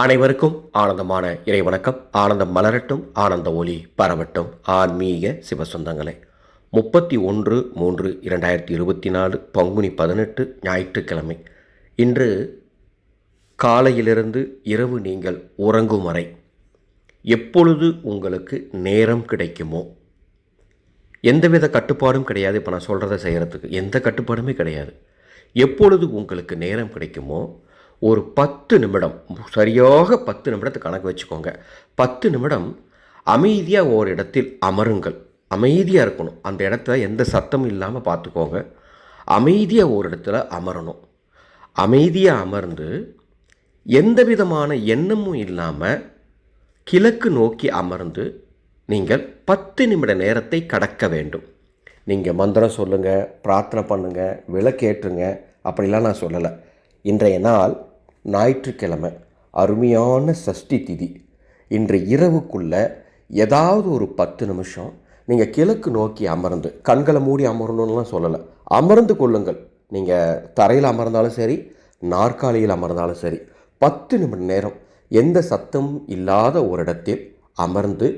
அனைவருக்கும் ஆனந்தமான இறைவணக்கம். ஆனந்தம் மலரட்டும் ஆனந்த ஒளி பரவட்டும். ஆன்மீக சிவசொந்தங்களை முப்பத்தி ஒன்று மூன்று இரண்டாயிரத்தி இருபத்தி நாலு பங்குனி பதினெட்டு ஞாயிற்றுக்கிழமை. இன்று காலையிலிருந்து இரவு நீங்கள் உறங்கும் வரை எப்பொழுது உங்களுக்கு நேரம் கிடைக்குமோ? எந்தவித கட்டுப்பாடும் கிடையாது. இப்போ நான் சொல்கிறத செய்கிறதுக்கு எந்த கட்டுப்பாடுமே கிடையாது. எப்பொழுது உங்களுக்கு நேரம் கிடைக்குமோ ஒரு பத்து நிமிடம் சரியாக பத்து நிமிடத்தை கணக்கு வச்சுக்கோங்க. பத்து நிமிடம் அமைதியாக ஒரு இடத்தில் அமருங்கள். அமைதியாக இருக்கணும். அந்த இடத்துல எந்த சத்தமும் இல்லாமல் பார்த்துக்கோங்க. அமைதியாக ஒரு இடத்துல அமரணும். அமைதியாக அமர்ந்து எந்த விதமான எண்ணமும் இல்லாமல் கிழக்கு நோக்கி அமர்ந்து நீங்கள் பத்து நிமிட நேரத்தை கடக்க வேண்டும். நீங்கள் மந்திரம் சொல்லுங்கள் பிரார்த்தனை பண்ணுங்கள் விளக்கேற்றுங்க. அப்படிலாம் நான் சொல்லலை. இன்றைய நாள் ஞாயிற்றுக்கிழமை அருமையான சஷ்டி திதி. இன்று இரவுக்குள்ள ஏதாவது ஒரு பத்து நிமிஷம் நீங்கள் கிழக்கு நோக்கி அமர்ந்து கண்களை மூடி அமரணும்லாம் சொல்லலை. அமர்ந்து கொள்ளுங்கள். நீங்கள் தரையில் அமர்ந்தாலும் சரி நாற்காலியில் அமர்ந்தாலும் சரி பத்து நிமிட நேரம் எந்த சத்தமும் இல்லாத ஒரு இடத்தில் அமர்ந்து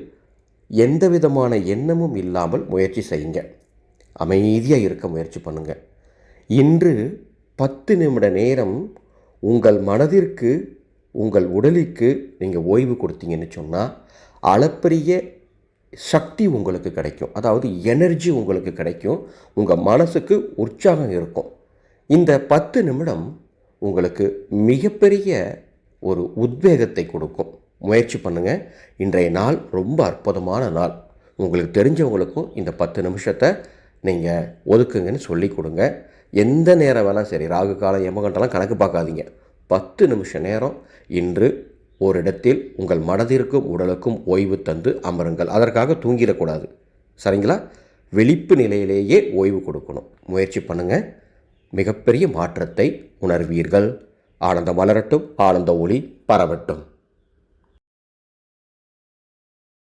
எந்த விதமான எண்ணமும் இல்லாமல் முயற்சி செய்யுங்க. அமைதியாக இருக்க முயற்சி பண்ணுங்கள் இன்று பத்து நிமிட நேரம் உங்கள் மனதிற்கு உங்கள் உடலுக்கு நீங்கள் ஓய்வு கொடுத்தீங்கன்னு சொன்னால் அளப்பரிய சக்தி உங்களுக்கு கிடைக்கும். அதாவது எனர்ஜி உங்களுக்கு கிடைக்கும். உங்கள் மனசுக்கு உற்சாகம் இருக்கும். இந்த பத்து நிமிடம் உங்களுக்கு மிகப்பெரிய ஒரு உத்வேகத்தை கொடுக்கும். முயற்சி பண்ணுங்கள் இன்றைய நாள் ரொம்ப அற்புதமான நாள். உங்களுக்கு தெரிஞ்சவங்களுக்கும் இந்த பத்து நிமிஷத்தை நீங்கள் ஒதுக்குங்கன்னு சொல்லி கொடுங்க. எந்த நேரம் வேணால் சரி ராகு காலம் யமகண்டெல்லாம் கணக்கு பார்க்காதீங்க. பத்து நிமிஷ நேரம் இன்று ஒரு இடத்தில் உங்கள் மனதிற்கும் உடலுக்கும் ஓய்வு தந்து அமருங்கள். அதற்காக தூங்கிடக்கூடாது. சரிங்களா? விழிப்பு நிலையிலேயே ஓய்வு கொடுக்கணும். முயற்சி பண்ணுங்கள் மிகப்பெரிய மாற்றத்தை உணர்வீர்கள். ஆனந்தம் மலரட்டும் ஆனந்த ஒளி பரவட்டும்.